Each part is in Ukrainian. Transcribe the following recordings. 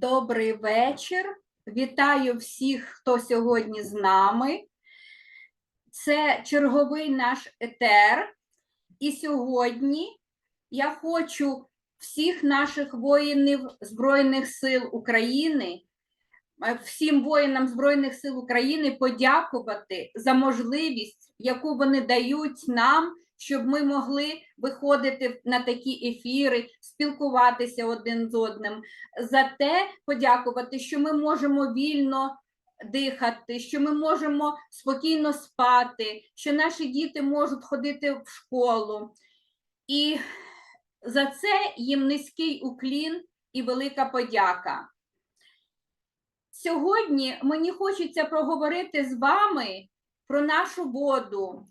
Добрий вечір. Вітаю всіх, хто сьогодні з нами. Це черговий наш етер. І сьогодні я хочу всіх наших воїнів Збройних сил України, е, всім воїнам Збройних сил України подякувати за можливість, яку вони дають нам, щоб ми могли виходити на такі ефіри, спілкуватися один з одним за те подякувати, що ми можемо вільно дихати, що ми можемо спокійно спати, що наші діти можуть ходити в школу. І за це їм низький уклін і велика подяка. Сьогодні мені хочеться проговорити з вами про нашу воду.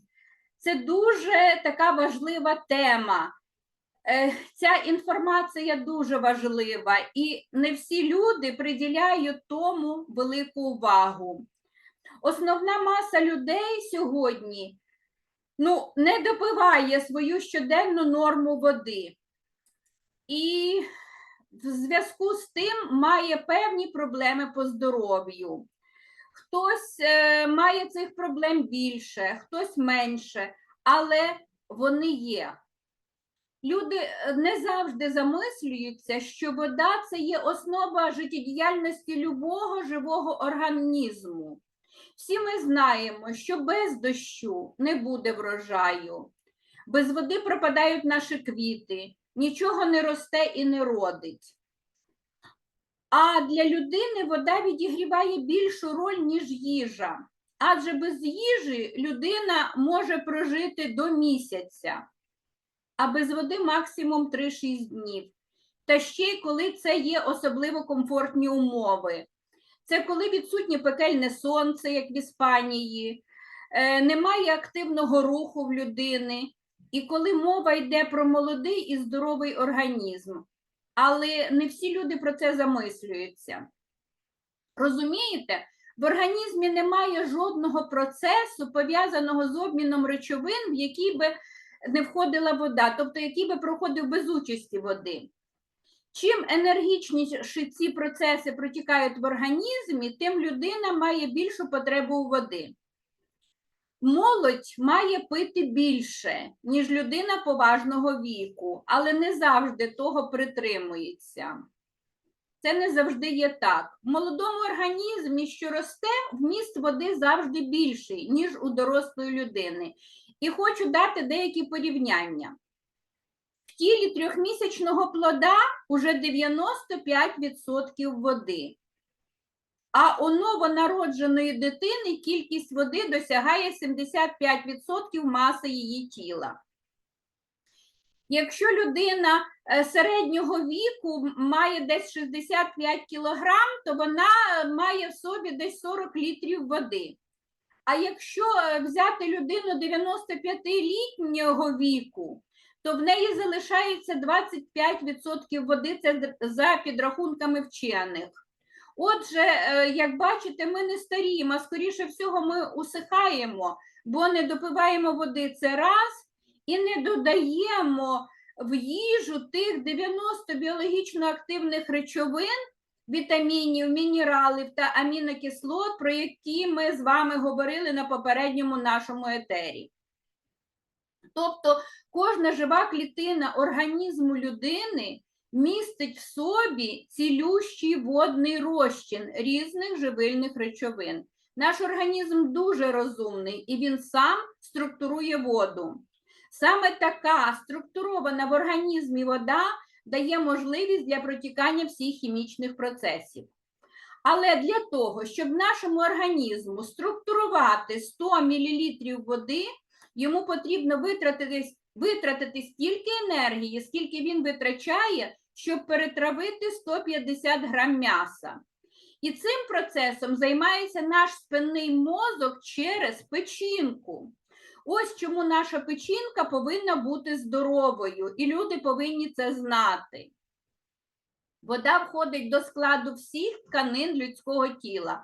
Це дуже така важлива тема. Е, Ця інформація дуже важлива, і не всі люди приділяють тому велику увагу. Основна маса людей сьогодні ну, не допиває свою щоденну норму води. І в зв'язку з тим має певні проблеми по здоров'ю. Хтось е, має цих проблем більше, хтось менше, але вони є. Люди е, не завжди замислюються, що вода це є основа життєдіяльності любого живого організму. Всі ми знаємо, що без дощу не буде врожаю, без води пропадають наші квіти, нічого не росте і не родить. А для людини вода відігріває більшу роль, ніж їжа. Адже без їжі людина може прожити до місяця а без води максимум 3-6 днів. Та ще й коли це є особливо комфортні умови. Це коли відсутнє пекельне сонце, як в Іспанії, е, немає активного руху в людини, і коли мова йде про молодий і здоровий організм. Але не всі люди про це замислюються. Розумієте, в організмі немає жодного процесу, пов'язаного з обміном речовин, в який би не входила вода, тобто який би проходив без участі води. Чим енергічніші ці процеси протікають в організмі, тим людина має більшу потребу у води. Молодь має пити більше, ніж людина поважного віку, але не завжди того притримується. Це не завжди є так. В молодому організмі, що росте, вміст води завжди більший, ніж у дорослої людини. І хочу дати деякі порівняння. В тілі трьохмісячного плода уже 95% води, а у новонародженої дитини кількість води досягає 75% маси її тіла. Якщо людина е, середнього віку має десь 65 кг, то вона має в собі десь 40 літрів води. А якщо е, взяти людину 95-літнього віку, то в неї залишається 25% води, це за підрахунками вчених. Отже, е, як бачите, ми не старіємо, а скоріше всього, ми усихаємо, бо не допиваємо води це раз і не додаємо в їжу тих 90 біологічно активних речовин, вітамінів, мінералів та амінокислот, про які ми з вами говорили на попередньому нашому етері. Тобто кожна жива клітина організму людини містить в собі цілющий водний розчин різних живильних речовин. Наш організм дуже розумний і він сам структурує воду. Саме така структурована в організмі вода дає можливість для протікання всіх хімічних процесів. Але для того, щоб нашому організму структурувати 100 мл води, йому потрібно витратити, витратити стільки енергії, скільки він витрачає, щоб перетравити 150 грам м'яса. І цим процесом займається наш спинний мозок через печінку. Ось чому наша печінка повинна бути здоровою, і люди повинні це знати. Вода входить до складу всіх тканин людського тіла.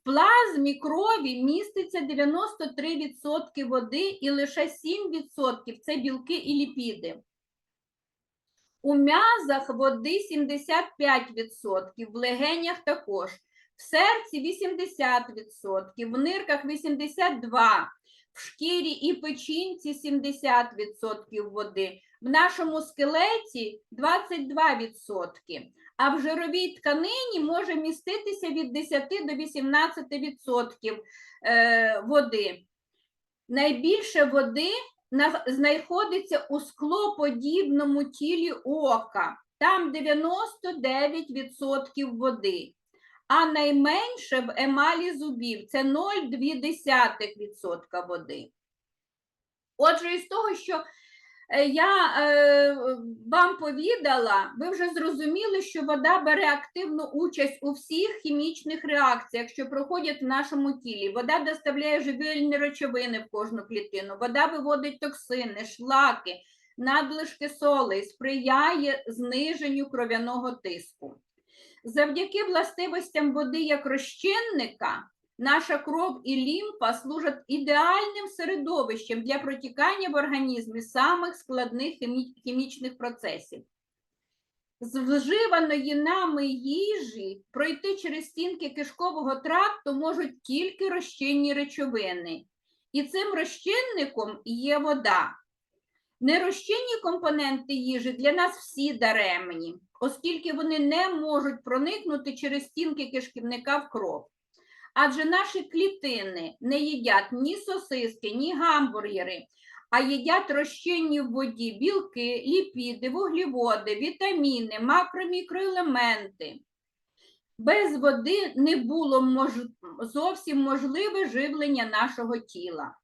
В плазмі крові міститься 93% води і лише 7% це білки і ліпіди. У м'язах води 75%, в легенях також, в серці 80%, в нирках 82%, в шкірі і печінці 70% води, в нашому скелеті 22%, а в жировій тканині може міститися від 10 до 18% е, води. Найбільше води знаходиться у склоподібному тілі ока. Там 99% води, а найменше в емалі зубів це 0,2% води. Отже, із того, що я е, вам повідала, ви вже зрозуміли, що вода бере активну участь у всіх хімічних реакціях, що проходять в нашому тілі. Вода доставляє живильні речовини в кожну клітину, вода виводить токсини, шлаки, надлишки солей, сприяє зниженню кров'яного тиску. Завдяки властивостям води як розчинника, наша кров і лімфа служать ідеальним середовищем для протікання в організмі самих складних хімічних процесів. З вживаної нами їжі пройти через стінки кишкового тракту можуть тільки розчинні речовини. І цим розчинником є вода. Нерозчинні компоненти їжі для нас всі даремні, оскільки вони не можуть проникнути через стінки кишківника в кров. Адже наші клітини не їдять ні сосиски, ні гамбургери, а їдять розчинні в воді білки, ліпіди, вуглеводи, вітаміни, макро-мікроелементи. Без води не було мож... зовсім можливе живлення нашого тіла.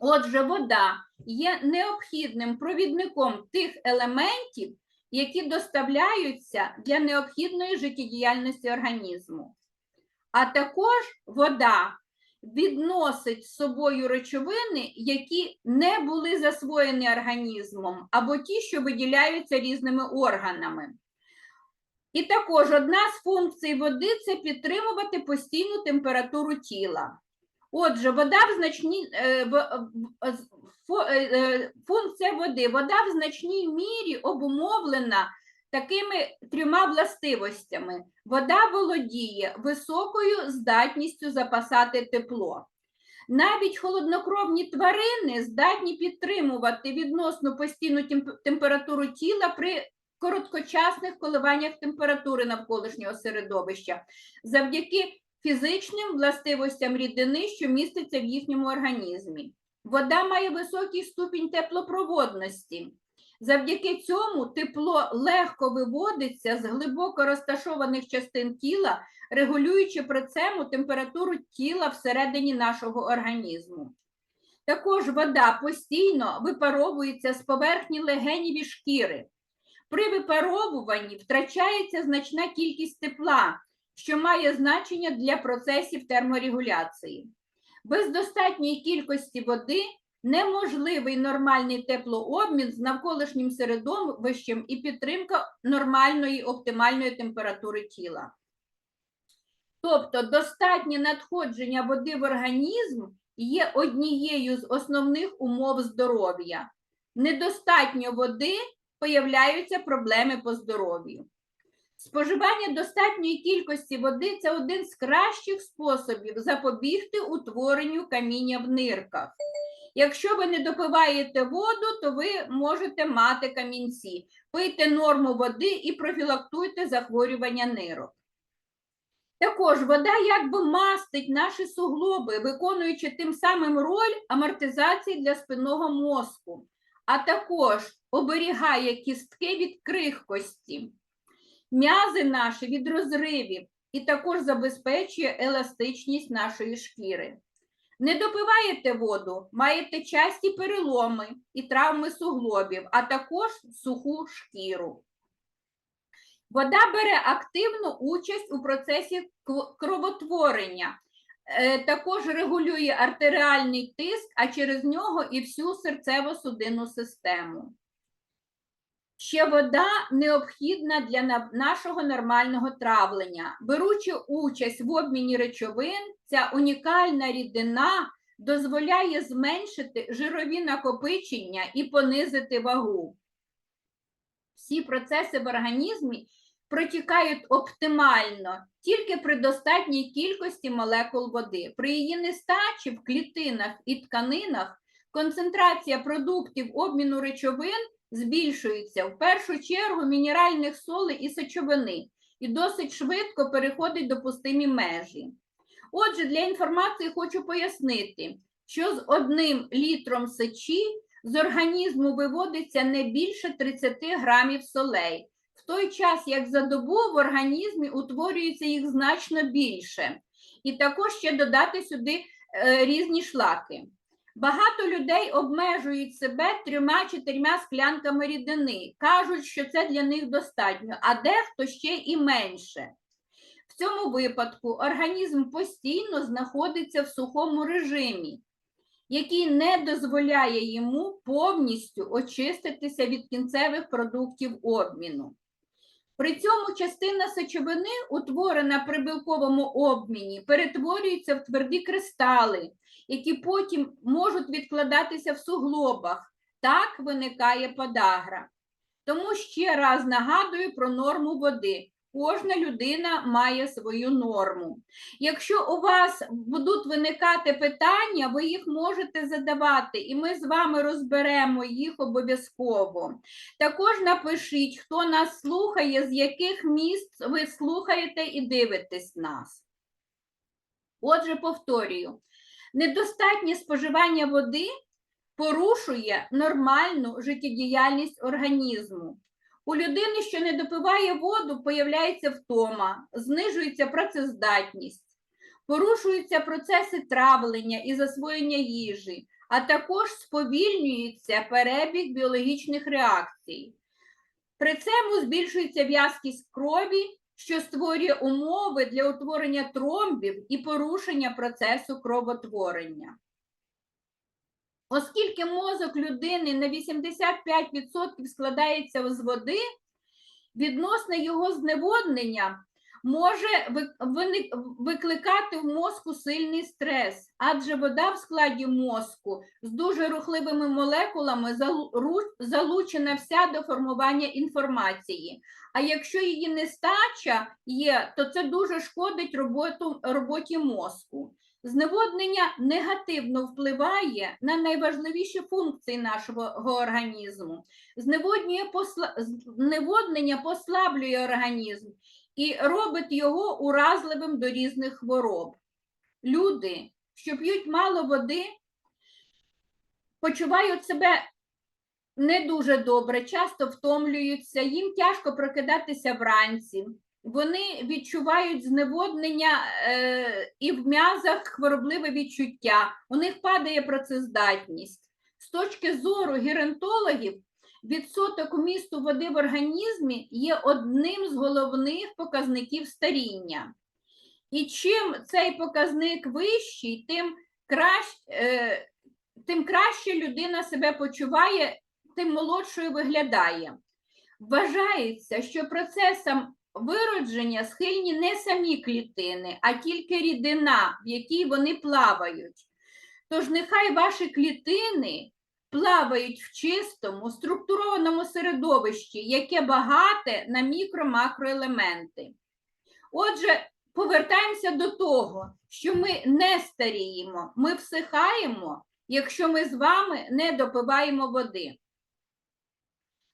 Отже, вода є необхідним провідником тих елементів, які доставляються для необхідної життєдіяльності організму. А також вода відносить з собою речовини, які не були засвоєні організмом, або ті, що виділяються різними органами. І також одна з функцій води це підтримувати постійну температуру тіла. Отже, вода в значній е, е, е, функція води. Вода в значній мірі обумовлена такими трьома властивостями. Вода володіє високою здатністю запасати тепло. Навіть холоднокровні тварини здатні підтримувати відносно постійну температуру тіла при короткочасних коливаннях температури навколишнього середовища завдяки фізичним властивостям рідини, що міститься в їхньому організмі. Вода має високий ступінь теплопроводності. Завдяки цьому тепло легко виводиться з глибоко розташованих частин тіла, регулюючи при цьому температуру тіла всередині нашого організму. Також вода постійно випаровується з поверхні легенів і шкіри. При випаровуванні втрачається значна кількість тепла, що має значення для процесів терморегуляції. Без достатньої кількості води неможливий нормальний теплообмін з навколишнім середовищем і підтримка нормальної оптимальної температури тіла. Тобто достатнє надходження води в організм є однією з основних умов здоров'я. Недостатньо води появляються проблеми по здоров'ю. Споживання достатньої кількості води це один з кращих способів запобігти утворенню каміння в нирках. Якщо ви не допиваєте воду, то ви можете мати камінці. Пийте норму води і профілактуйте захворювання нирок. Також вода якби мастить наші суглоби, виконуючи тим самим роль амортизації для спинного мозку, а також оберігає кістки від крихкості, м'язи наші від розривів і також забезпечує еластичність нашої шкіри. Не допиваєте воду, маєте часті переломи і травми суглобів, а також суху шкіру. Вода бере активну участь у процесі кровотворення, Е, також регулює артеріальний тиск, а через нього і всю серцево-судинну систему. Ще вода необхідна для нашого нормального травлення. Беручи участь в обміні речовин, ця унікальна рідина дозволяє зменшити жирові накопичення і понизити вагу. всі процеси в організмі протікають оптимально тільки при достатній кількості молекул води. При її нестачі в клітинах і тканинах концентрація продуктів обміну речовин збільшується в першу чергу мінеральних солей і сечовини і досить швидко переходить допустимі межі. Отже, для інформації хочу пояснити, що з одним літром сечі з організму виводиться не більше 30 грамів солей, в той час як за добу в організмі утворюється їх значно більше. І також ще додати сюди е, різні шлаки. Багато людей обмежують себе трьома-чотирма склянками рідини, кажуть, що це для них достатньо, а дехто ще і менше. В цьому випадку організм постійно знаходиться в сухому режимі, який не дозволяє йому повністю очиститися від кінцевих продуктів обміну. При цьому частина сечовини, утворена при білковому обміні, перетворюється в тверді кристали, які потім можуть відкладатися в суглобах. Так виникає подагра. Тому ще раз нагадую про норму води. Кожна людина має свою норму. Якщо у вас будуть виникати питання, ви їх можете задавати, і ми з вами розберемо їх обов'язково. Також напишіть, хто нас слухає, з яких міст ви слухаєте і дивитесь нас. Отже, повторюю, недостатнє споживання води порушує нормальну життєдіяльність організму. У людини, що не допиває воду, появляється втома, знижується працездатність, порушуються процеси травлення і засвоєння їжі, а також сповільнюється перебіг біологічних реакцій. При цьому збільшується в'язкість крові, що створює умови для утворення тромбів і порушення процесу кровотворення. Оскільки мозок людини на 85% складається з води, відносне його зневоднення може викликати в мозку сильний стрес, адже вода в складі мозку з дуже рухливими молекулами залучена вся до формування інформації. А якщо її нестача є, то це дуже шкодить роботу, роботі мозку. Зневоднення негативно впливає на найважливіші функції нашого організму. Зневоднення послаблює організм і робить його уразливим до різних хвороб. Люди, що п'ють мало води, почувають себе не дуже добре, часто втомлюються, їм тяжко прокидатися вранці. Вони відчувають зневоднення е, і в м'язах хворобливе відчуття, у них падає працездатність. З точки зору геронтологів, відсоток умісту води в організмі є одним з головних показників старіння. І чим цей показник вищий, тим краще, е, тим краще людина себе почуває, тим молодшою виглядає. Вважається, що процесом виродження схильні не самі клітини, а тільки рідина, в якій вони плавають. Тож нехай ваші клітини плавають в чистому, структурованому середовищі, яке багате на мікро-макроелементи. Отже, повертаємося до того, що ми не старіємо, ми всихаємо, якщо ми з вами не допиваємо води.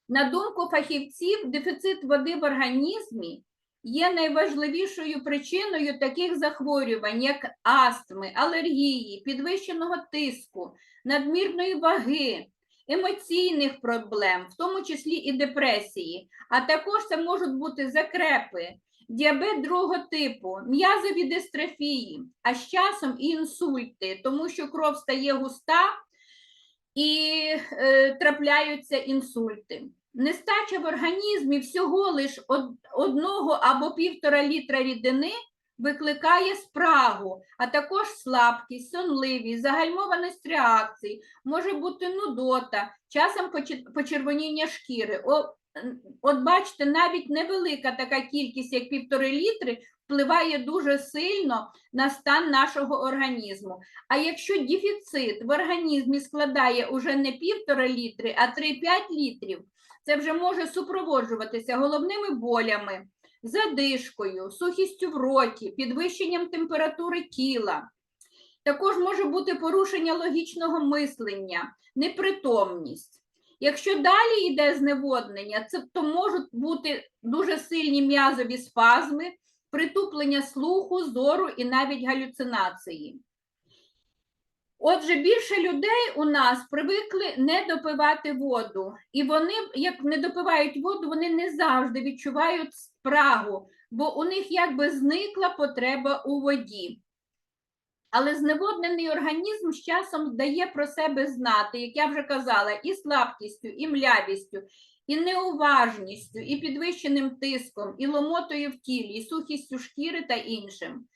На думку фахівців, дефіцит води в організмі є найважливішою причиною таких захворювань, як астми, алергії, підвищеного тиску, надмірної ваги, емоційних проблем, в тому числі і депресії, а також це можуть бути закрепи, діабет другого типу, м'язові дистрофії, а з часом і інсульти, тому що кров стає густа і е, трапляються інсульти. Нестача в організмі всього лиш одного або півтора літра рідини викликає спрагу, а також слабкість, сонливість, загальмованість реакцій, може бути нудота, часом почервоніння шкіри. От бачите, навіть невелика така кількість, як півтори літри, впливає дуже сильно на стан нашого організму. А якщо дефіцит в організмі складає уже не півтора літри, а 3-5 літрів, це вже може супроводжуватися головними болями, задишкою, сухістю в роті, підвищенням температури тіла. Також може бути порушення логічного мислення, непритомність. Якщо далі йде зневоднення, це то можуть бути дуже сильні м'язові спазми, притуплення слуху, зору і навіть галюцинації. Отже, більше людей у нас привикли не допивати воду, і вони, як не допивають воду, вони не завжди відчувають спрагу, бо у них якби зникла потреба у воді. Але зневоднений організм з часом дає про себе знати, як я вже казала, і слабкістю, і млявістю, і неуважністю, і підвищеним тиском, і ломотою в тілі, і сухістю шкіри та іншим.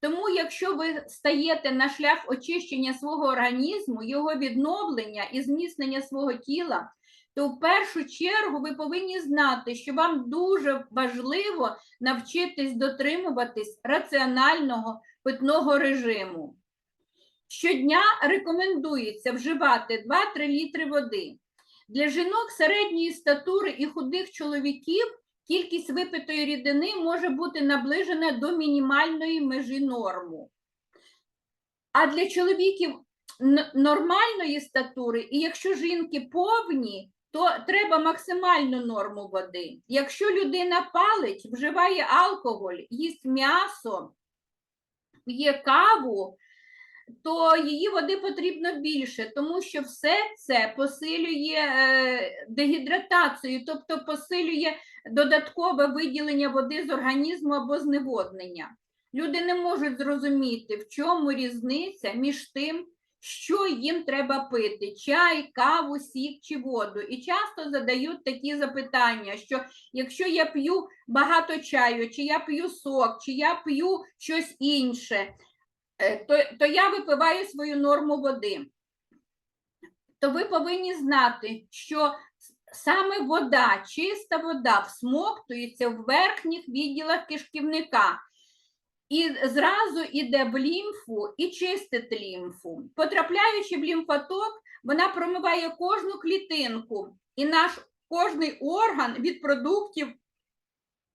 Тому, якщо ви стаєте на шлях очищення свого організму, його відновлення і зміцнення свого тіла, то в першу чергу ви повинні знати, що вам дуже важливо навчитись дотримуватись раціонального питного режиму. Щодня рекомендується вживати 2-3 літри води. Для жінок середньої статури і худих чоловіків кількість випитої рідини може бути наближена до мінімальної межі норму. А для чоловіків нормальної статури, і якщо жінки повні, то треба максимальну норму води. Якщо людина палить, вживає алкоголь, їсть м'ясо, п'є каву, то її води потрібно більше, тому що все це посилює е, дегідратацію, тобто посилює додаткове виділення води з організму або зневоднення. Люди не можуть зрозуміти, в чому різниця між тим, що їм треба пити: чай, каву, сік чи воду. І часто задають такі запитання, що якщо я п'ю багато чаю, чи я п'ю сок, чи я п'ю щось інше, е, то, то я випиваю свою норму води. То ви повинні знати, що саме вода, чиста вода всмоктується в верхніх відділах кишківника. І зразу йде в лімфу і чистить лімфу. Потрапляючи в лімфоток, вона промиває кожну клітинку і наш кожний орган від продуктів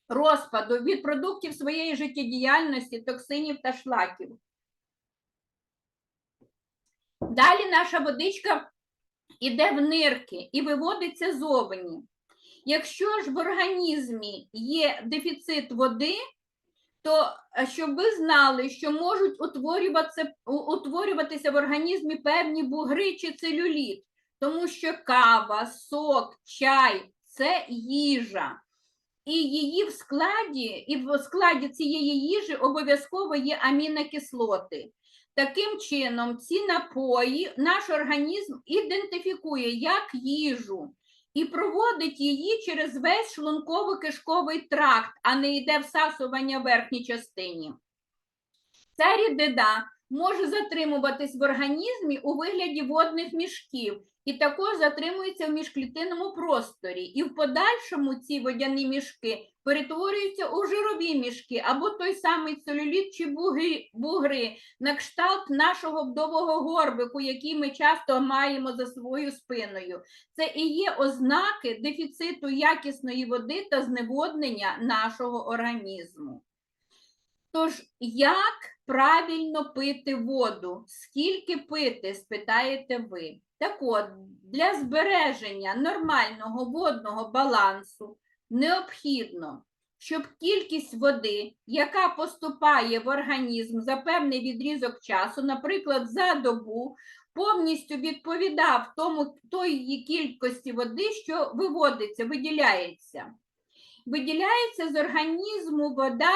розпаду, від продуктів своєї життєдіяльності, токсинів та шлаків. Далі наша водичка іде в нирки і виводиться зовні. Якщо ж в організмі є дефіцит води, то е, щоб ви знали, що можуть утворюватися, утворюватися в організмі певні бугри чи целюліт, тому що кава, сок, чай це їжа. І її в складі, і в складі цієї їжі обов'язково є амінокислоти. Таким чином, ці напої наш організм ідентифікує як їжу і проводить її через весь шлунково-кишковий тракт, а не йде всасування в верхній частині. Ця рідина може затримуватись в організмі у вигляді водних мішків і також затримується в міжклітинному просторі. І в подальшому ці водяні мішки перетворюються у жирові мішки або той самий целюліт чи бугри, бугри на кшталт нашого вдового горбику, який ми часто маємо за своєю спиною. Це і є ознаки дефіциту якісної води та зневоднення нашого організму. Тож, як правильно пити воду? Скільки пити, спитаєте ви? Так от, для збереження нормального водного балансу необхідно, щоб кількість води, яка поступає в організм за певний відрізок часу, наприклад, за добу, повністю відповідав тому тої кількості води, що виводиться, виділяється. Виділяється з організму вода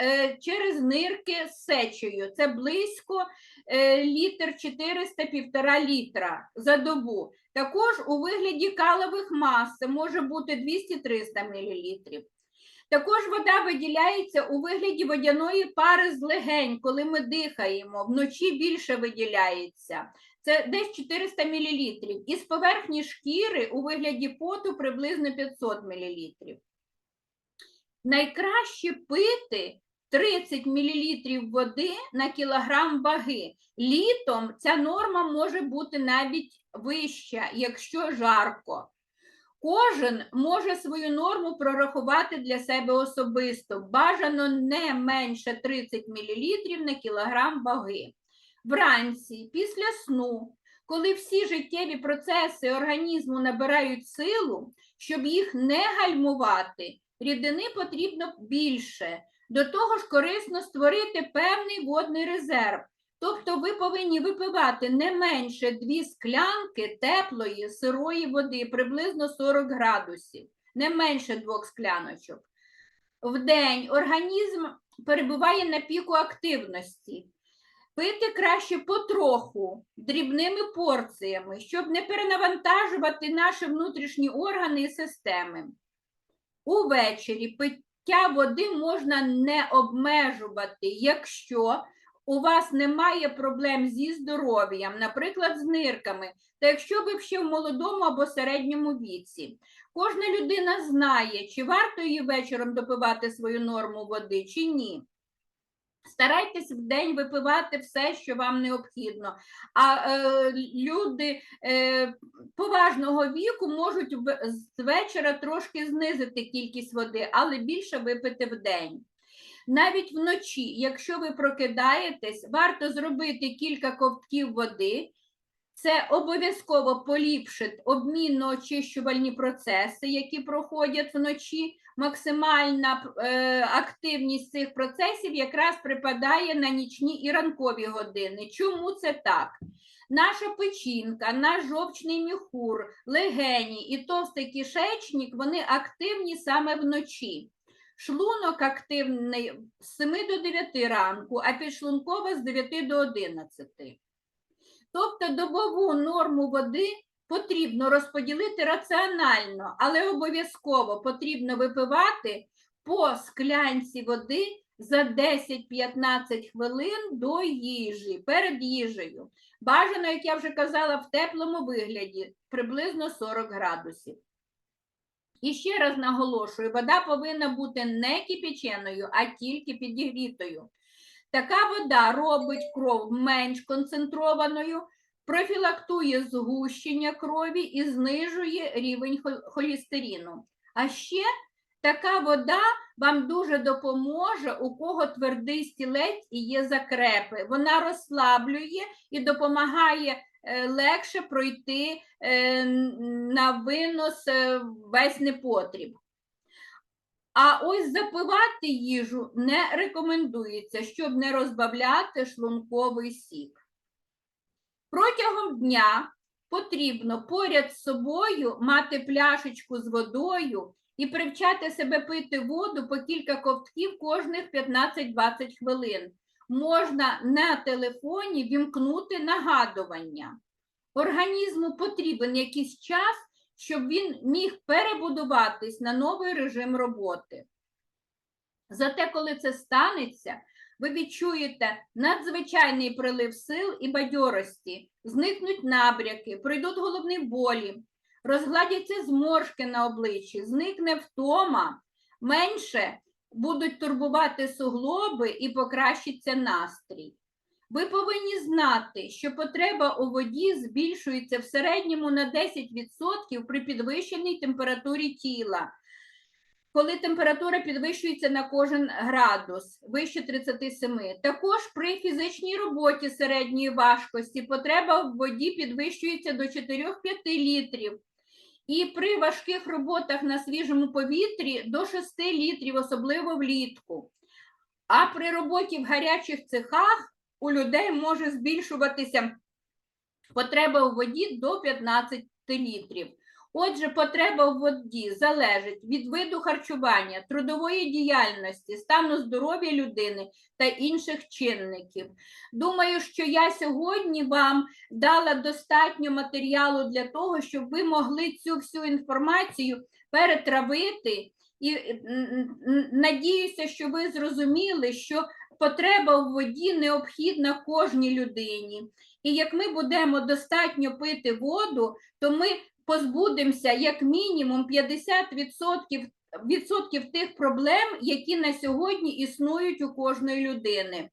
е, через нирки з сечею. Це близько е, літр 400 півтора літра за добу. Також у вигляді калових мас може бути 200-300 мл. Також вода виділяється у вигляді водяної пари з легень, коли ми дихаємо, вночі більше виділяється. Це десь 400 мл. І з поверхні шкіри у вигляді поту приблизно 500 мл. Найкраще пити 30 мл води на кілограм ваги. Літом ця норма може бути навіть вища, якщо жарко. Кожен може свою норму прорахувати для себе особисто. Бажано не менше 30 мл на кілограм ваги. Вранці, після сну, коли всі життєві процеси організму набирають силу, щоб їх не гальмувати, рідини потрібно більше. До того ж, корисно створити певний водний резерв. Тобто ви повинні випивати не менше дві склянки теплої сирої води, приблизно 40 градусів, не менше двох скляночок. В день організм перебуває на піку активності. Пити краще потроху, дрібними порціями, щоб не перенавантажувати наші внутрішні органи і системи. Увечері пиття води можна не обмежувати, якщо у вас немає проблем зі здоров'ям, наприклад, з нирками, та якщо ви ще в молодому або середньому віці. Кожна людина знає, чи варто її вечором допивати свою норму води, чи ні. Старайтесь в день випивати все, що вам необхідно. А е, люди е, поважного віку можуть з вечора трошки знизити кількість води, але більше випити в день. Навіть вночі, якщо ви прокидаєтесь, варто зробити кілька ковтків води. Це обов'язково поліпшить обмінно-очищувальні процеси, які проходять вночі. Максимальна е, активність цих процесів якраз припадає на нічні і ранкові години. Чому це так? Наша печінка, наш жовчний міхур, легені і товстий кишечник вони активні саме вночі. Шлунок активний з 7 до 9 ранку, а підшлункова з 9 до 11. Тобто добову норму води потрібно розподілити раціонально, але обов'язково потрібно випивати по склянці води за 10-15 хвилин до їжі, перед їжею. Бажано, як я вже казала, в теплому вигляді, приблизно 40 градусів. І ще раз наголошую, вода повинна бути не кипяченою, а тільки підігрітою. Така вода робить кров менш концентрованою, профілактує згущення крові і знижує рівень хол- холестерину. А ще така вода вам дуже допоможе, у кого твердий стілець і є закрепи. Вона розслаблює і допомагає е, легше пройти е, на винос е, весь непотріб. А ось запивати їжу не рекомендується, щоб не розбавляти шлунковий сік. Протягом дня потрібно поряд з собою мати пляшечку з водою і привчати себе пити воду по кілька ковтків кожних 15-20 хвилин. Можна на телефоні вімкнути нагадування. Організму потрібен якийсь час, щоб він міг перебудуватись на новий режим роботи. Зате, коли це станеться, ви відчуєте надзвичайний прилив сил і бадьорості, зникнуть набряки, пройдуть головні болі, розгладяться зморшки на обличчі, зникне втома, менше будуть турбувати суглоби і покращиться настрій. Ви повинні знати, що потреба у воді збільшується в середньому на 10% при підвищеній температурі тіла. Коли температура підвищується на кожен градус вище 37. Також при фізичній роботі середньої важкості потреба в воді підвищується до 4-5 літрів. І при важких роботах на свіжому повітрі до 6 літрів, особливо влітку. А при роботі в гарячих цехах у людей може збільшуватися потреба у воді до 15 літрів. Отже, потреба в воді залежить від виду харчування, трудової діяльності, стану здоров'я людини та інших чинників. Думаю, що я сьогодні вам дала достатньо матеріалу для того, щоб ви могли цю всю інформацію перетравити. І надіюся, що ви зрозуміли, що потреба в воді необхідна кожній людині. І як ми будемо достатньо пити воду, то ми позбудемося як мінімум 50% відсотків тих проблем, які на сьогодні існують у кожної людини.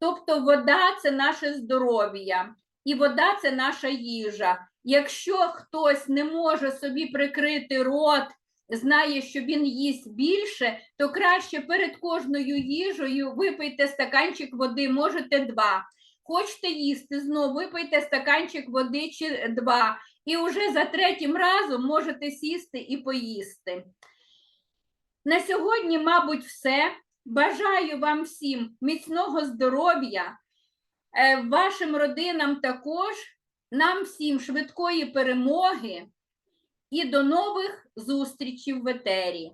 Тобто вода це наше здоров'я, і вода це наша їжа. Якщо хтось не може собі прикрити рот, знає, що він їсть більше, то краще перед кожною їжею випийте стаканчик води, можете два. Хочете їсти знову, випийте стаканчик води чи два. І вже за третім разом можете сісти і поїсти. На сьогодні, мабуть, все. Бажаю вам всім міцного здоров'я, е, вашим родинам також, нам всім швидкої перемоги і до нових зустрічей в етері.